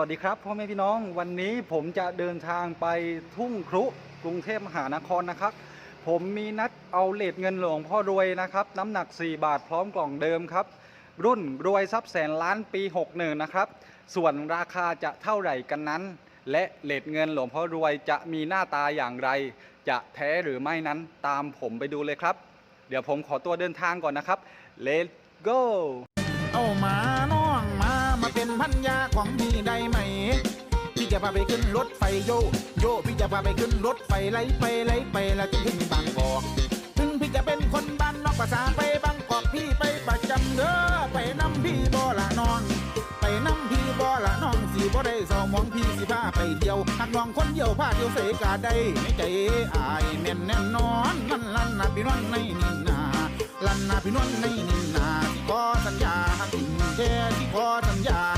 วัสดีครับพ่อแม่พี่น้องวันนี้ผมจะเดินทางไปทุ่งครุกรุงเทพมหานครนะครับ ผมมีนัดเอาเลทเงินหลวงพ่อรวยนะครับ น้ำหนัก 4 บาทพร้อมกล่องเดิมครับ รุ่นรวยทรัพย์แสนล้านปี61นะครับ ส่วนราคาจะเท่าไหร่กันนั้น และเลทเงินหลวงพ่อรวยจะมีหน้าตาอย่างไร จะแท้หรือไม่นั้นตามผมไปดูเลยครับ เดี๋ยวผมขอตัวเดินทางก่อนนะครับ Let's go เอามาน้องมามาเป็นพันยาาไปขึ้นรถไฟโยโยพี่จะพาไปขึ้นรถไฟไล่ไปไล่ไปแล้วจะถึงบางกอกถึงพี่จะเป็นคนบ้านนอกภาษาไปบางกอกพี่ไปประจำเด้อไปน้ำพี่บ่ละนองไปน้ำพี่บ่ละน้องสีบ่ได้เศร้ามองพี่สิพาไปเที่ยวหักน้องคนเดียวพาเที่ยวเสกาได้ในใจอายแน่นแน่นอนมันลั่นนะพี่น้องในนี่นาลั่นนะพี่น้องในนี่นาที่ขอสัญญาหักแค่ที่ขอสัญญา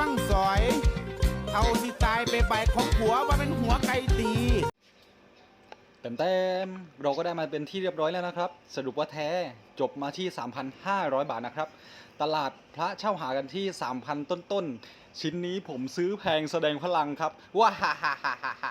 ฟังสอย เอาสิตายไปใบของผัวว่าเป็นหัวไก่ตีเต็มเต็มเราก็ได้มาเป็นที่เรียบร้อยแล้วนะครับ สรุปว่าแท้จบมาที่ 3,500 บาทนะครับ ตลาดพระเช่าหากันที่ 3,000 ต้นๆ ชิ้นนี้ผมซื้อแพงแสดงพลังครับ ว้าฮ่าฮ่าฮ่าฮ่า